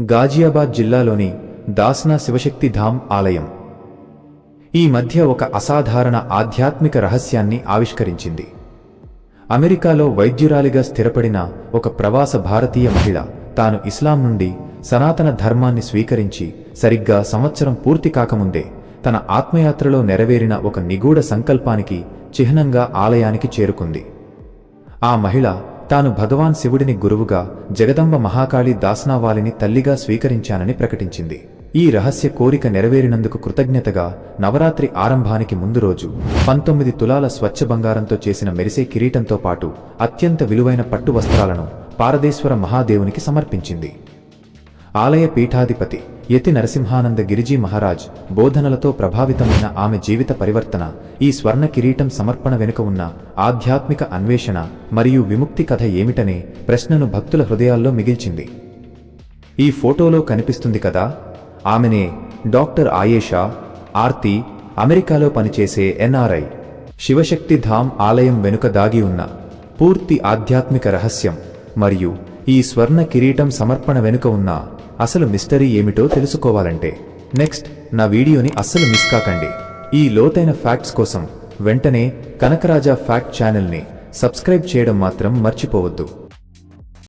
గాజియాబాద్ జిల్లాలోని దాస్నా శివశక్తి ధామ్ ఆలయం. ఈ మధ్య ఒక అసాధారణ ఆధ్యాత్మిక రహస్యాన్ని ఆవిష్కరించింది. అమెరికాలో వైద్యురాలిగా స్థిరపడిన ఒక ప్రవాస భారతీయ మహిళ తాను ఇస్లాం నుండి సనాతన ధర్మాన్ని స్వీకరించి సరిగ్గా సంవత్సరం పూర్తి కాకముందే తన ఆత్మయాత్రలో నెరవేరిన ఒక నిగూఢ సంకల్పానికి చిహ్నంగా ఆలయానికి చేరుకుంది. ఆ మహిళ తాను భగవాన్ శివుడిని గురువుగా జగదంబ మహాకాళి దాస్నావాలిని తల్లిగా స్వీకరించానని ప్రకటించింది. ఈ రహస్య కోరిక నెరవేరినందుకు కృతజ్ఞతగా నవరాత్రి ఆరంభానికి ముందు రోజు పంతొమ్మిది తులాల స్వచ్ఛ బంగారంతో చేసిన మెరిసే కిరీటంతో పాటు అత్యంత విలువైన పట్టు వస్త్రాలను పారదేశ్వర మహాదేవునికి సమర్పించింది. ఆలయ పీఠాధిపతి యతి నరసింహానంద గిరిజీ మహారాజ్ బోధనలతో ప్రభావితమైన ఆమె జీవిత పరివర్తన ఈ స్వర్ణ కిరీటం సమర్పణ వెనుక ఉన్న ఆధ్యాత్మిక అన్వేషణ మరియు విముక్తి కథ ఏమిటనే ప్రశ్నను భక్తుల హృదయాల్లో మిగిల్చింది. ఈ ఫోటోలో కనిపిస్తుంది కదా ఆమెనే డాక్టర్ ఆయేషా ఆర్తి అమెరికాలో పనిచేసే ఎన్ఆర్ఐ శివశక్తి ధామ్ ఆలయం వెనుక దాగి ఉన్న పూర్తి ఆధ్యాత్మిక రహస్యం మరియు ఈ స్వర్ణ కిరీటం సమర్పణ వెనుక ఉన్న అసలు మిస్టరీ ఏమిటో తెలుసుకోవాలంటే నెక్స్ట్ నా వీడియోని అస్సలు మిస్ కాకండి. ఈ లోతైన ఫ్యాక్ట్స్ కోసం వెంటనే కనకరాజా ఫ్యాక్ట్ ఛానల్ని సబ్స్క్రైబ్ చేయడం మాత్రం మర్చిపోవద్దు.